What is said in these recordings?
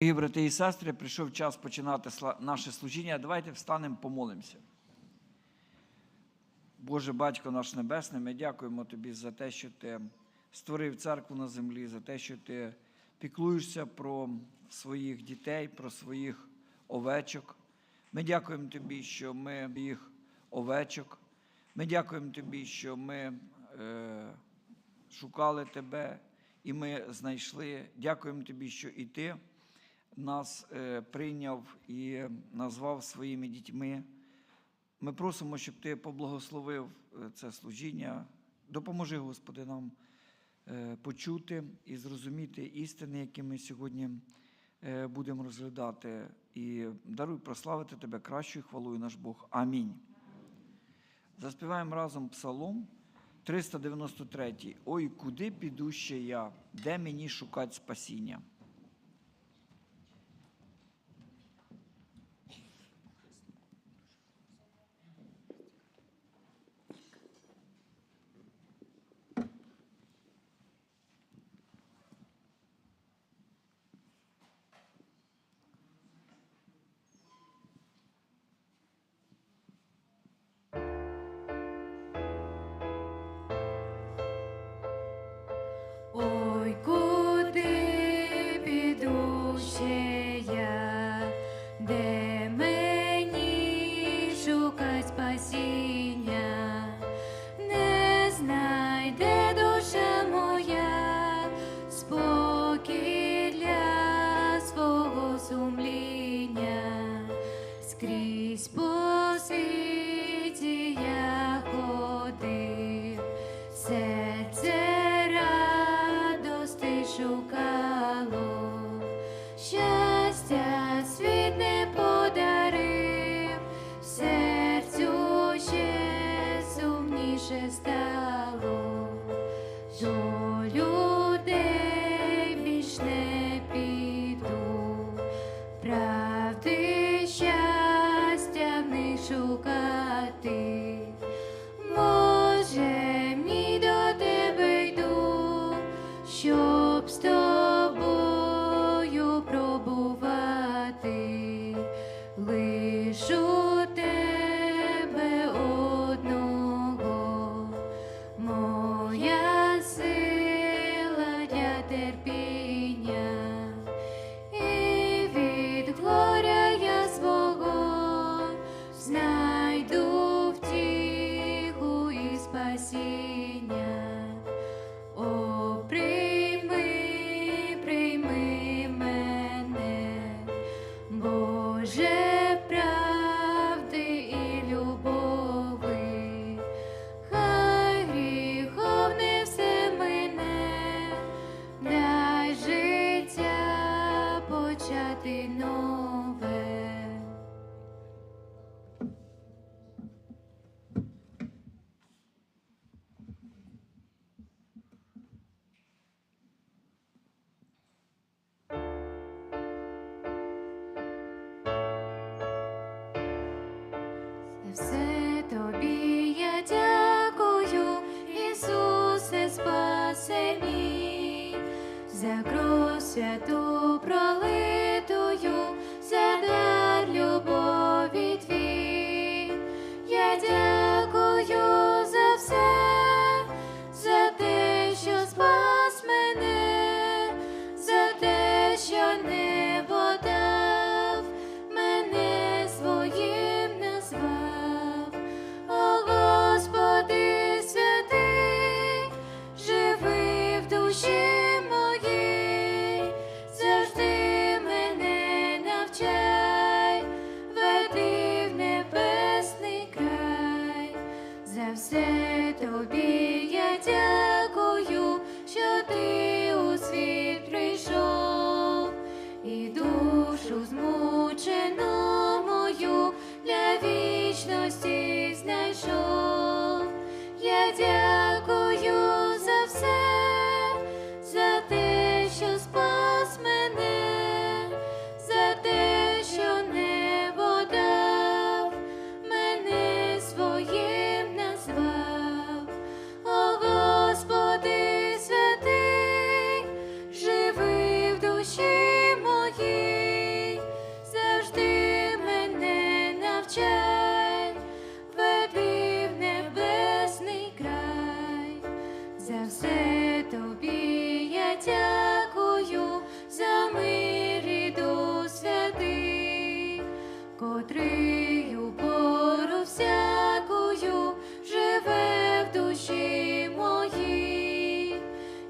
Дорогі брати і сестри, прийшов час починати наше служіння. Давайте встанемо, помолимося. Боже Батько наш Небесний, ми дякуємо Тобі за те, що Ти створив церкву на землі, за те, що Ти піклуєшся про своїх дітей, про своїх овечок. Ми дякуємо Тобі, що ми їх овечок. Ми дякуємо Тобі, що ми е, шукали Тебе і ми знайшли. Дякуємо Тобі, що і Ти нас е, прийняв і назвав своїми дітьми. Ми просимо, щоб Ти поблагословив е, це служіння. Допоможи, Господи, нам е, почути і зрозуміти істини, які ми сьогодні будемо розглядати. І даруй прославити Тебе кращою хвалою наш Бог. Амінь. Заспіваємо разом псалом 393. Ой, куди піду ще я, де мені шукати спасіння? За кров святу пролитую,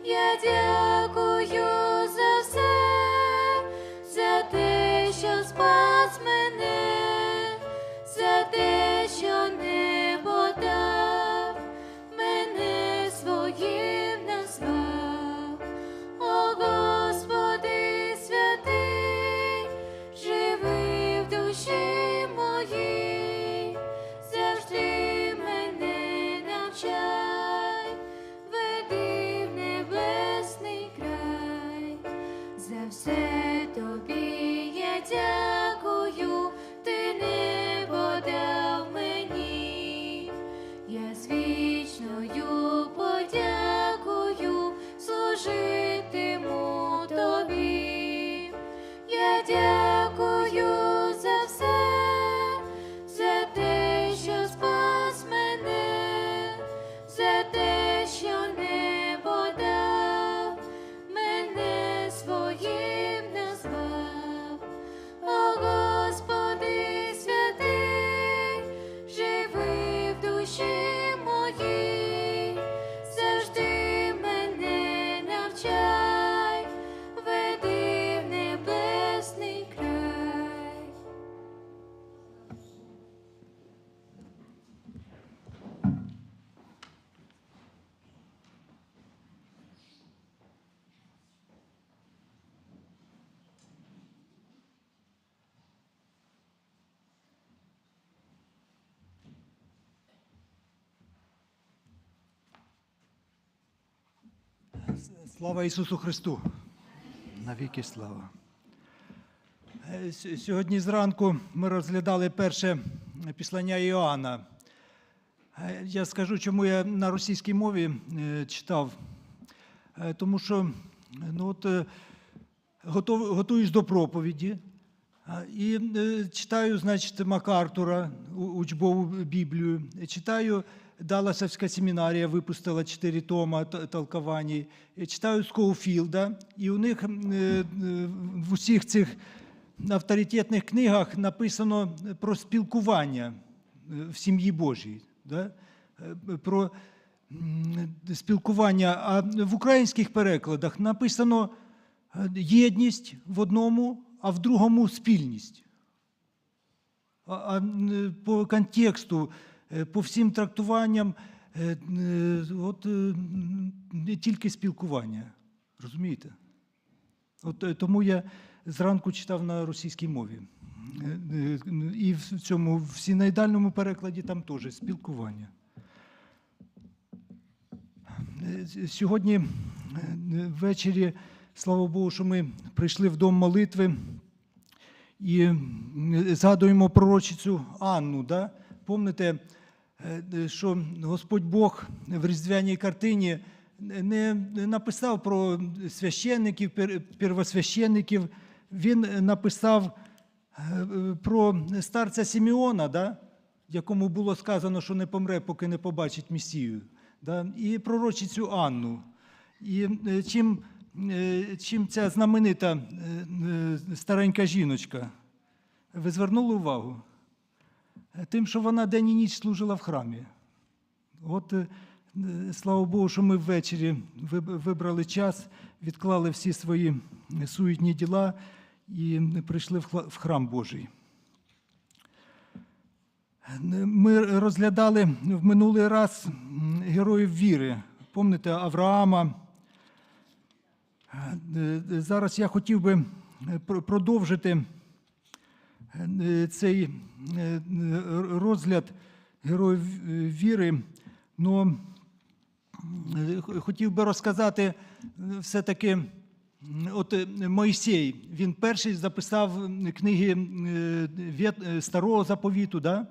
姐姐 Слава Ісусу Христу! Навіки слава. Е, Сьогодні зранку ми розглядали перше післання Іоанна. Е, Я скажу, чому я на російській мові е, читав. Тому що ну, от, готуюсь до проповіді і читаю, значить, Макартура, учбову Біблію. Читаю Далласовська семінарія випустила чотири тома т- толкувань. Читаю Скоуфілда, і у них е, е, в усіх цих авторитетних книгах написано про спілкування е, в сім'ї Божій. Да? Про спілкування. А в українських перекладах написано єдність в одному, а в другому спільність. А, по контексту, по всім трактуванням, е, е, от, е, не тільки спілкування. Розумієте? От, е, тому я зранку читав на російській мові. Е, е, І в цьому в синайдальному перекладі там теж спілкування. Е, Сьогодні е, ввечері, слава Богу, що ми прийшли в дом молитви і згадуємо пророчицю Анну. Да? Помните, е, е, що Господь Бог в різдвяній картині не написав про священників, пер- первосвященників, він написав е, про старця Сімеона, да? якому було сказано, що не помре, поки не побачить Месію. Да? І пророчицю Анну. І е, чим, е, чим ця знаменита е, е, старенька жіночка? Ви звернули увагу? Е, Тим, що вона день і ніч служила в храмі. От, е, е, слава Богу, що ми ввечері вибрали час, відклали всі свої суетні діла і прийшли в храм Божий. Ми розглядали в минулий раз героїв віри. Пам'ятаєте Авраама. Е, Зараз я хотів би е, продовжити е, цей е, розгляд героїв е, віри. Е, хотів би розказати е, все-таки, от е, Мойсей, він перший записав книги е, е, Старого заповіту. Да?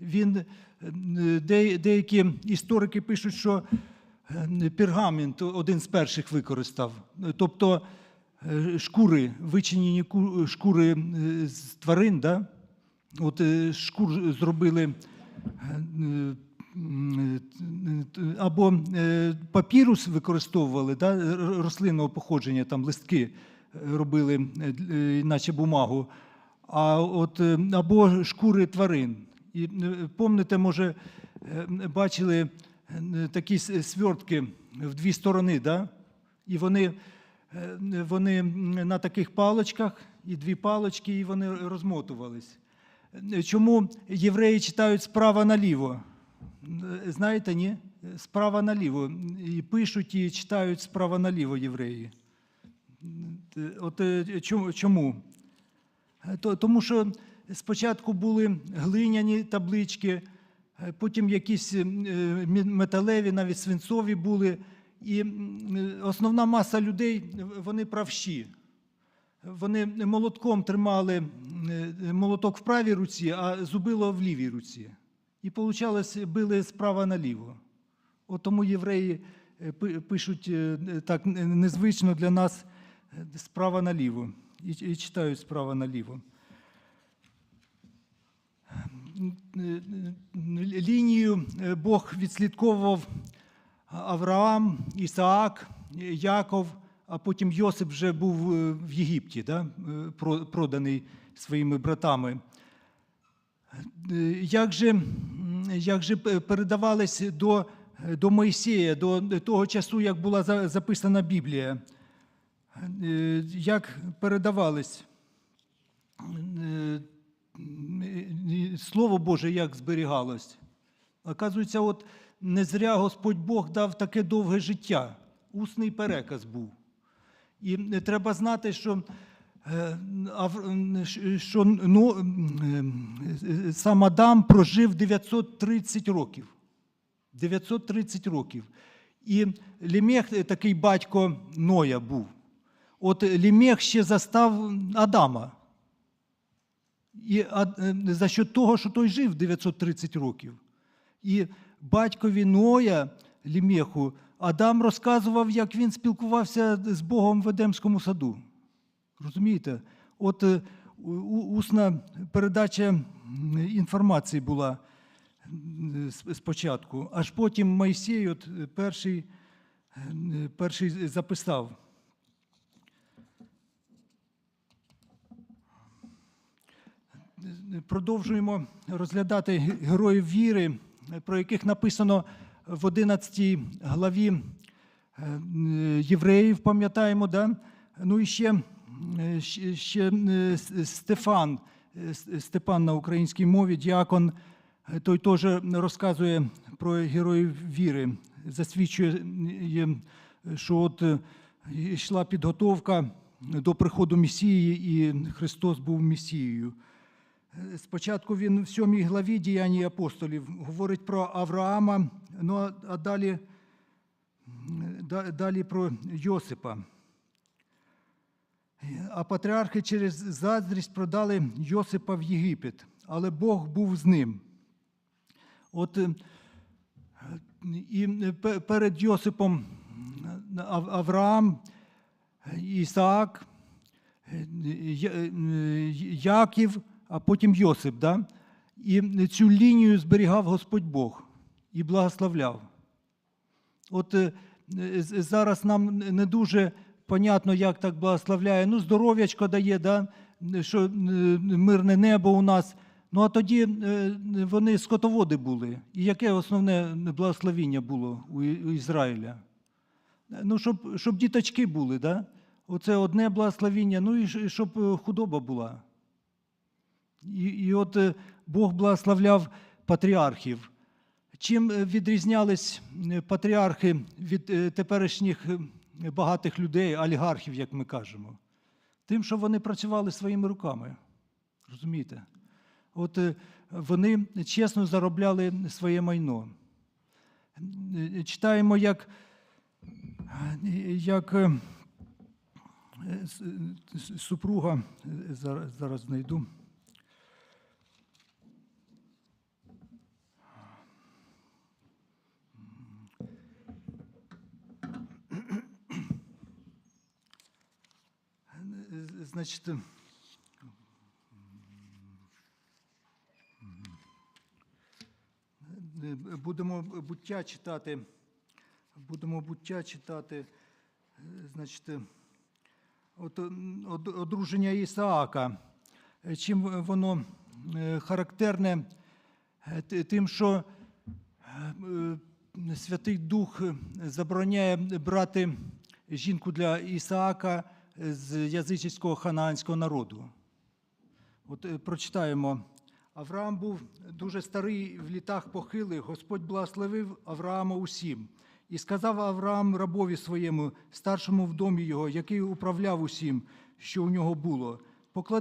Він, е, де, деякі історики пишуть, що е, пергамент один з перших використав. Тобто е, шкури, вичинені шкури е, з тварин, да? От е, шкур зробили е, е, або е, папірус використовували, да? рослинного походження, там листки е, робили, е, е, наче бумагу, а от, е, або шкури тварин. І е, помните, може, е, бачили е, такі свертки в дві сторони, да? і вони, е, вони на таких паличках, і дві палички, і вони розмотувались. Е, Чому євреї читають справа наліво? Е, Знаєте, ні? Справа наліво. І пишуть і читають справа наліво євреї. Е, От е, чому- чому? Е, то- Тому що спочатку були глиняні таблички, е, потім якісь е, металеві, навіть свинцові були. І основна маса людей вони правші. вони молотком тримали е, молоток в правій руці, а зубило в лівій руці. І получалось, били справа наліво. От тому євреї е, пишуть е, так незвично для нас справа наліво. І, і читають справа наліво. Лінію Бог відслідковував Авраам, Ісаак, Яков, а потім Йосип вже був е, в Єгипті, да? е, проданий своїми братами. Е, Як же, як же передавались до, до Моїсея, до того часу, як була записана Біблія? Як передавались? Слово Боже як зберігалось? Оказується, от не зря Господь Бог дав таке довге життя. Усний переказ був. І е, треба знати, що, е, м, що ну, е, сам Адам прожив 930 років. 930 років. І Лімех, е, такий батько Ноя був. От Лімех ще застав Адама. І е, за що того, що той жив 930 років. І батькові Ноя Лімеху Адам розказував, як він спілкувався з Богом в Едемському саду. Розумієте? От е, усна передача інформації була спочатку, аж потім Мойсей от е, перший, е, перший записав. Продовжуємо розглядати героїв віри, про яких написано в 11 главі е, євреїв, пам'ятаємо, да? ну і ще, е, ще, е, Стефан, Степан на українській мові, діакон, той теж розказує про героїв віри, засвідчує, що от йшла підготовка до приходу Месії, і Христос був Месією. Е, Спочатку він в сьомій главі діянь апостолів говорить про Авраама, ну а- далі, далі про Йосипа. А патріархи через заздрість продали Йосипа в Єгипет, але Бог був з ним. От е, і перед Йосипом Авраам, Ісаак, е, Яків, а потім Йосип. Да? І цю лінію зберігав Господь Бог і благословляв. От е, зараз нам не дуже понятно, як так благословляє. Ну, здоров'ячко дає, да? що е, мирне небо у нас. Ну а тоді е, вони скотоводи були. І яке основне благословіння було у Ізраїля? Ну, щоб, щоб діточки були, да? Оце одне благословіння, ну і щоб е, худоба була. І, і от е, Бог благословляв патріархів. Чим е, відрізнялись е, патріархи від теперішніх багатих людей, олігархів, як ми кажемо? Тим, що вони працювали своїми руками. Розумієте? От вони чесно заробляли своє майно. Читаємо, як, як супруга, зараз, зараз знайду. Значить, е, будемо буття читати. Будемо буття читати. Е, Значить, от, одруження Ісаака. Е, Чим воно е, характерне? Тим, що Святий Дух забороняє брати жінку для Ісаака з язичського ханаанського народу. От е, прочитаємо. Авраам був дуже старий в літах похилий, Господь благословив Авраама усім. І сказав Авраам рабові своєму, старшому в домі його, який управляв усім, що у нього було. «Поклади